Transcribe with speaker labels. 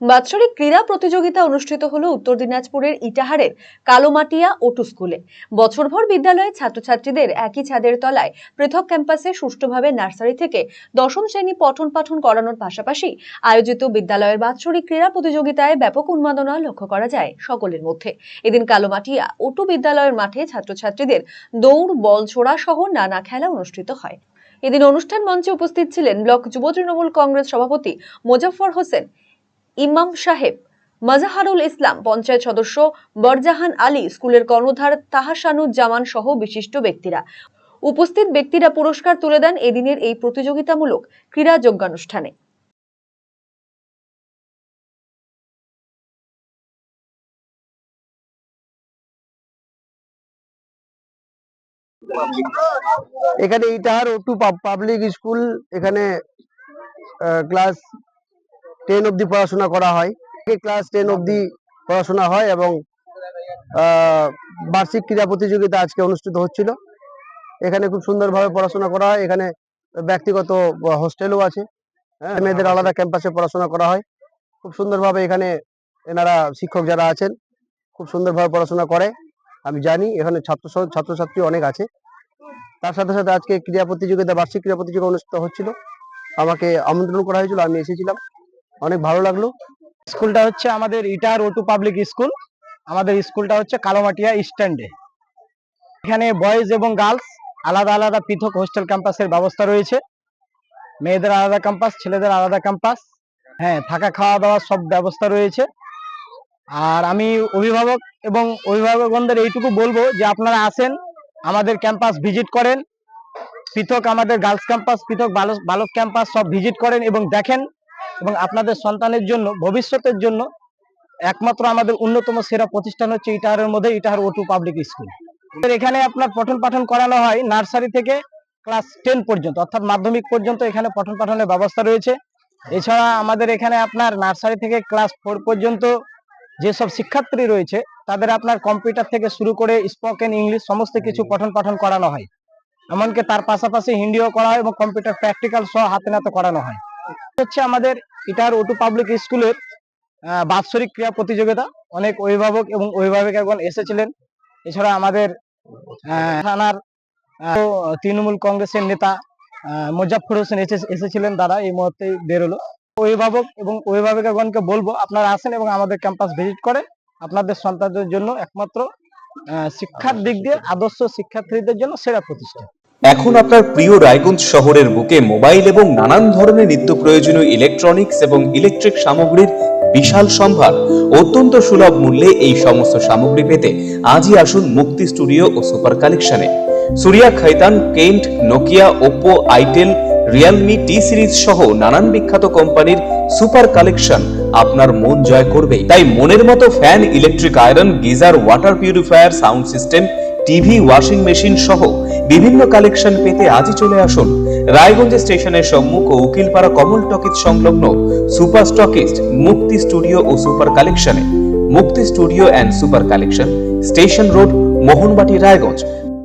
Speaker 1: বাৎসরিক ক্রীড়া প্রতিযোগিতা অনুষ্ঠিত হলো উত্তর দিনাজপুরের ইটাহারের কালোমাটিয়া ওটু স্কুলে। বছরভর বিদ্যালয়ের ছাত্রছাত্রীদের একই ছাদের তলায় পৃথক ক্যাম্পাসে সুষ্ঠুভাবে নার্সারি থেকে দশম শ্রেণি পঠন পাঠন করানোর পাশাপাশি আয়োজিত বিদ্যালয়ের বাৎসরিক ক্রীড়া প্রতিযোগিতায় ব্যাপক উন্মাদনা লক্ষ্য করা যায় সকলের মধ্যে। এদিন কালোমাটিয়া ওটু বিদ্যালয়ের মাঠে ছাত্রছাত্রীদের দৌড়, বল ছোড়া সহ নানা খেলা অনুষ্ঠিত হয়। এদিন অনুষ্ঠান মঞ্চে উপস্থিত ছিলেন ব্লক যুব তৃণমূল কংগ্রেস সভাপতি মোজাফফর হোসেন ইমাম সাহেব, মাজাহারুল ইসলাম পঞ্চায়েত সদস্য, বরজাহান আলী স্কুলের কর্ণধার তাহাসানুজ্জামান সহ বিশিষ্ট ব্যক্তিরা। উপস্থিত ব্যক্তিরা পুরস্কার তুলে দেন এদিনের এই প্রতিযোগিতামূলক ক্রীড়া যজ্ঞানুষ্ঠানে
Speaker 2: এখানে ইটাহার ওটু পাবলিক স্কুল এখানে ক্লাস টেন অবধি পড়াশোনা করা হয়। ক্লাস টেন অবধি পড়াশোনা হয় এবং বার্ষিক ক্রীড়া প্রতিযোগিতা আজকে অনুষ্ঠিত হচ্ছিল। এখানে খুব সুন্দরভাবে পড়াশোনা করা হয়। এখানে ব্যক্তিগত হোস্টেলও আছে। হ্যাঁ, মেয়েদের আলাদা ক্যাম্পাসে পড়াশোনা করা হয়। খুব সুন্দরভাবে এখানে এনারা শিক্ষক যারা আছেন খুব সুন্দরভাবে পড়াশোনা করে। আমি জানি এখানে ছাত্র ছাত্রছাত্রী অনেক আছে। তার সাথে সাথে আজকে ক্রীড়া প্রতিযোগিতা বার্ষিক ক্রীড়া প্রতিযোগিতা অনুষ্ঠিত হচ্ছিল। আমাকে আমন্ত্রণ করা হয়েছিল আমি এসেছিলাম। অনেক ভালো লাগল।
Speaker 3: স্কুলটা হচ্ছে আমাদের ইটার ওটু পাবলিক স্কুল আমাদের স্কুলটা হচ্ছে কালোমাটিয়া স্ট্যান্ডে এখানে বয়েজ এবং গার্লস আলাদা আলাদা পৃথক হোস্টেল ক্যাম্পাসের ব্যবস্থা রয়েছে। মেয়েদের আলাদা ক্যাম্পাস ছেলেদের আলাদা ক্যাম্পাস হ্যাঁ থাকা খাওয়া দাওয়ার সব ব্যবস্থা রয়েছে। আর আমি অভিভাবক এবং অভিভাবকগণদের এইটুকু বলব যে আপনারা আসেন, আমাদের ক্যাম্পাস ভিজিট করেন। পৃথক আমাদের গার্লস ক্যাম্পাস পৃথক বালক বালক ক্যাম্পাস সব ভিজিট করেন এবং দেখেন এবং আপনাদের সন্তানের জন্য, ভবিষ্যতের জন্য একমাত্র আমাদের অন্যতম সেরা প্রতিষ্ঠান হচ্ছে ইটাহারের মধ্যে ইটাহার ওটু পাবলিক স্কুল এখানে আপনার পঠন পাঠন করানো হয় নার্সারি থেকে ক্লাস টেন পর্যন্ত, অর্থাৎ মাধ্যমিক পর্যন্ত এখানে পঠন পাঠনের ব্যবস্থা রয়েছে। এছাড়া আমাদের এখানে আপনার নার্সারি থেকে ক্লাস ফোর পর্যন্ত যেসব শিক্ষার্থী রয়েছে, তাদের আপনার কম্পিউটার থেকে শুরু করে স্পোকেন ইংলিশ সমস্ত কিছু পঠন পাঠন করানো হয়। এমনকি তার পাশাপাশি হিন্দিও করা হয় এবং কম্পিউটার প্র্যাকটিক্যাল সহ হাতে নাতে করানো হয়। হচ্ছে আমাদের ইটার ওটু পাবলিক স্কুলের বাৎসরিক ক্রীড়া প্রতিযোগিতা। অনেক অভিভাবক এবং অভিভাবিকাগণ এসেছিলেন। এছাড়া আমাদের থানার তৃণমূল কংগ্রেসের নেতা আহ, মোজাফফর হোসেন এসে- এসেছিলেন। দাদা এই মুহূর্তে বেরোলো অভিভাবক এবং অভিভাবিকাগণকে বলব আপনারা আসেন এবং আমাদের ক্যাম্পাস ভিজিট করে আপনাদের সন্তানদের জন্য একমাত্র শিক্ষার দিক দিয়ে আদর্শ শিক্ষার্থীদের জন্য সেরা প্রতিষ্ঠান।
Speaker 4: এখন আপনার প্রিয় রায়গঞ্জ শহরের বুকে মোবাইল এবং নানান ধরনের নিত্য প্রয়োজনীয় ইলেকট্রনিক্স এবং ইলেকট্রিক সামগ্রীর বিশাল সম্ভার অত্যন্ত সুলভ মূল্যে এই সমস্ত সামগ্রী পেতে আজই আসুন মুক্তি স্টুডিও ও সুপার কালেকশনে। Surya Khaitan, Kent, Nokia, Oppo, itel, Realme T series সহ নানান বিখ্যাত কোম্পানির সুপার কালেকশন আপনার মন জয় করবে তাই মনের মতো fan electric iron geyser water purifier sound system TV, washing machine সহ বিভিন্ন কালেকশন পেতে আজই চলে আসুন রায়গঞ্জ স্টেশনের সম্মুখ ও উকিলপাড়া কমল টকিজ সংলগ্ন সুপার স্টকিস্ট মুক্তি স্টুডিও ও সুপার কালেকশনে। Mukti studio and super collection, station road, Mohanbati, Raiganj.